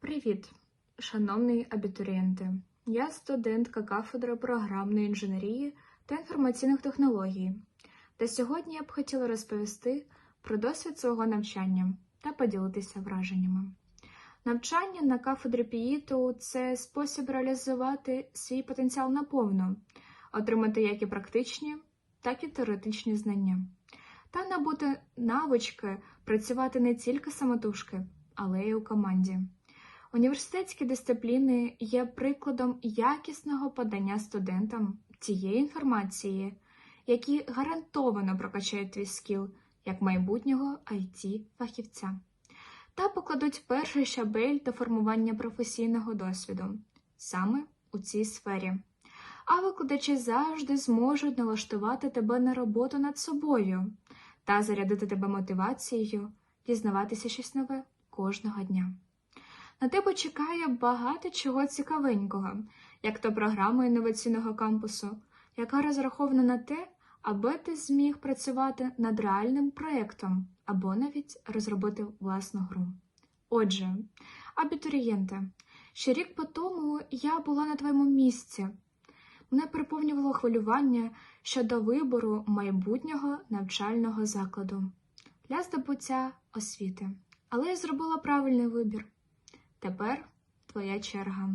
Привіт, шановний абітурієнти. Я студентка кафедри програмної інженерії та інформаційних технологій. Та сьогодні я б хотіла розповісти про досвід свого навчання та поділитися враженнями. Навчання на кафедрі ПІІТу – це спосіб реалізувати свій потенціал наповну, отримати як і практичні, так і теоретичні знання, та набути навички працювати не тільки самотужки, але й у команді. Університетські дисципліни є прикладом якісного подання студентам тієї інформації, які гарантовано прокачають твій скіл як майбутнього it фахівця та покладуть перший щабель до формування професійного досвіду саме у цій сфері. А викладачі завжди зможуть налаштувати тебе на роботу над собою та зарядити тебе мотивацією дізнаватися щось нове кожного дня. На тебе чекає багато чого цікавенького, як то програма інноваційного кампусу, яка розрахована на те, аби ти зміг працювати над реальним проєктом або навіть розробити власну гру. Отже, абітурієнте, ще рік по тому я була на твоєму місці. Мене переповнювало хвилювання щодо вибору майбутнього навчального закладу для здобуття освіти. Але я зробила правильний вибір. Тепер твоя черга.